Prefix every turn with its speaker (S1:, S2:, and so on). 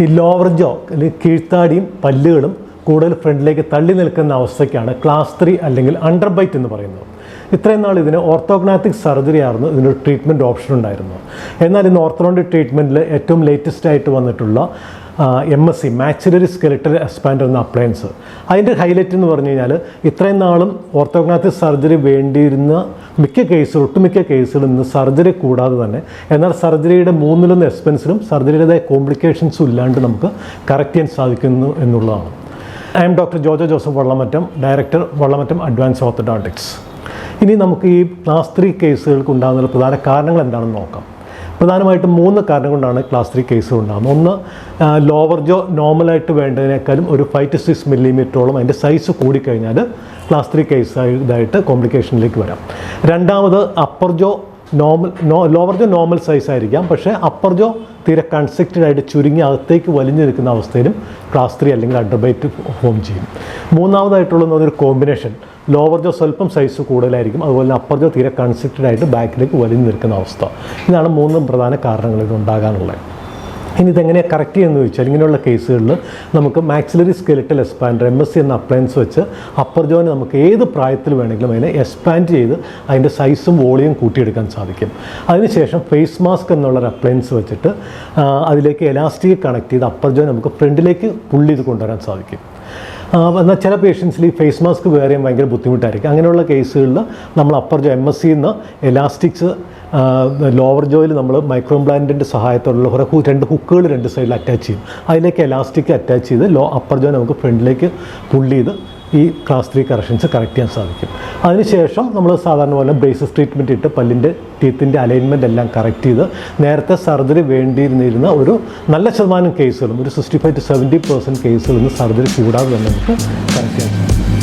S1: ഈ ലോവർ ജോ അല്ലെങ്കിൽ കീഴ്ത്താടിയും പല്ലുകളും കൂടുതൽ ഫ്രണ്ടിലേക്ക് തള്ളി നിൽക്കുന്ന അവസ്ഥയ്ക്കാണ് ക്ലാസ് ത്രീ അല്ലെങ്കിൽ അണ്ടർ ബൈറ്റ് എന്ന് പറയുന്നത്. ഇത്രയും നാൾ ഇതിന് ഓർത്തോഗ്നാറ്റിക് സർജറി ആയിരുന്നു. ഇതിനൊരു ട്രീറ്റ്മെന്റ് ഓപ്ഷൻ ഉണ്ടായിരുന്നു. എന്നാൽ ഇന്ന് ഓർത്തോഡോണ്ടിക് ട്രീറ്റ്മെന്റിൽ ഏറ്റവും ലേറ്റസ്റ്റ് ആയിട്ട് വന്നിട്ടുള്ള M S C maxillary skeletal expander എന്ന അപ്ലയൻസ് അതിന്റെ ഹൈലൈറ്റ് എന്ന് പറഞ്ഞു കഴിഞ്ഞാൽ ഇത്രയും നാളും ഓർത്തോഗ്നാത്തിക് സർജറി വേണ്ടിയിരുന്ന മിക്ക കേസുകൾ ഒട്ടുമിക്ക കേസുകളിൽ നിന്ന് സർജറി കൂടാതെ തന്നെ. എന്നാൽ സർജറിയുടെ മൂന്നിലൊന്ന് എക്സ്പെൻസിലും സർജറിയുടേതായ കോംപ്ലിക്കേഷൻസും ഇല്ലാണ്ട് നമുക്ക് കറക്റ്റ് ചെയ്യാൻ സാധിക്കുന്നു എന്നുള്ളതാണ്. I am doctor Jojo Joseph Vallamattam director Vallamattam advance orthodontics ഇനി നമുക്ക് ഈ ക്ലാസ് ത്രീ കേസുകൾക്ക് ഉണ്ടാകുന്ന പ്രധാന കാരണങ്ങൾ എന്താണെന്ന് നോക്കാം. പ്രധാനമായിട്ടും മൂന്ന് കാരണം കൊണ്ടാണ് ക്ലാസ് ത്രീ കേസ് ഉണ്ടാകുന്നത്. ഒന്ന് ലോവർ ജോ നോർമലായിട്ട് വേണ്ടതിനേക്കാളും ഒരു ഫൈവ് ടു സിക്സ് മില്ലിമീറ്ററോളം അതിന്റെ സൈസ് കൂടിക്കഴിഞ്ഞാൽ ക്ലാസ് ത്രീ കേസ് ഇതായിട്ട് കോംപ്ലിക്കേഷനിലേക്ക് വരാം. രണ്ടാമത് upper jaw normal no lower jaw normal size ആയിരിക്കാം. പക്ഷേ അപ്പർ ജോ തീരെ കൺസ്ട്രക്റ്റഡ് ആയിട്ട് ചുരുങ്ങി അകത്തേക്ക് വലിഞ്ഞു നിൽക്കുന്ന അവസ്ഥയിലും ക്ലാസ് ത്രീ അല്ലെങ്കിൽ അണ്ടർബൈറ്റ് ഫോം ചെയ്യും. മൂന്നാമതായിട്ടുള്ളത് ഒരു കോമ്പിനേഷൻ ലോവർ ജോ സ്വല്പം സൈസ് കൂടുതലായിരിക്കും. അതുപോലെ അപ്പർ ജോ തീരെ കൺസ്ട്രക്റ്റഡ് ആയിട്ട് ബാക്കിലേക്ക് വലിഞ്ഞു നിൽക്കുന്ന അവസ്ഥ. ഇതാണ് മൂന്ന് പ്രധാന കാരണങ്ങൾ ഇത് ഉണ്ടാകാനുള്ളത്. ഇനി ഇതെങ്ങനെയാണ് കറക്റ്റ് ചെയ്യുന്നത് ചോദിച്ചാൽ ഇങ്ങനെയുള്ള കേസുകളിൽ നമുക്ക് maxillary skeletal expander M S C എന്ന അപ്ലയൻസ് വെച്ച് അപ്പർ ജോയിൻ നമുക്ക് ഏത് പ്രായത്തിൽ വേണമെങ്കിലും അതിനെ എക്സ്പാൻഡ് ചെയ്ത് അതിന്റെ സൈസും വോളിയും കൂട്ടിയെടുക്കാൻ സാധിക്കും. അതിനുശേഷം ഫേസ് മാസ്ക് എന്നുള്ള ഒരു അപ്ലയൻസ് വെച്ചിട്ട് അതിലേക്ക് എലാസ്റ്റിക് കണക്ട് ചെയ്ത് അപ്പർ ജോയിൻ നമുക്ക് ഫ്രണ്ടിലേക്ക് പുള്ളി ചെയ്ത് കൊണ്ടുവരാൻ സാധിക്കും. എന്നാൽ ചില പേഷ്യൻസിൽ ഈ ഫേസ് മാസ്ക് വേറെയും ഭയങ്കര ബുദ്ധിമുട്ടായിരിക്കും. അങ്ങനെയുള്ള കേസുകളിൽ നമ്മൾ അപ്പർ ജോ എം എസ് സിന്ന് എലാസ്റ്റിക്സ് ലോവർ ജോയിൽ നമ്മൾ മൈക്രോ പ്ലാന്റിന്റെ സഹായത്തോടുള്ള കുറേ രണ്ട് ഹുക്കുകൾ രണ്ട് സൈഡിൽ അറ്റാച്ച് ചെയ്യും. അതിലേക്ക് എലാസ്റ്റിക് അറ്റാച്ച് ചെയ്ത് ലോ അപ്പർ ജോ നമുക്ക് ഫ്രണ്ടിലേക്ക് പുള്ളി ചെയ്ത് ഈ ക്ലാസ് ത്രീ കറക്ഷൻസ് കറക്റ്റ് ചെയ്യാൻ സാധിക്കും. അതിനുശേഷം നമ്മൾ സാധാരണ പോലെ ബ്രേസസ് ട്രീറ്റ്മെന്റ് ഇട്ട് പല്ലിന്റെ ടീത്തിന്റെ അലൈൻമെന്റ് എല്ലാം കറക്റ്റ് ചെയ്ത് നേരത്തെ സർജറി വേണ്ടിയിരുന്നിരുന്ന ഒരു നല്ല ശതമാനം കേസുകളും ഒരു sixty five to seventy percent കേസുകളിൽ നിന്ന് സർജറി കൂടാതെ തന്നെ നമുക്ക് കറക്റ്റ് ചെയ്യാൻ സാധിക്കും.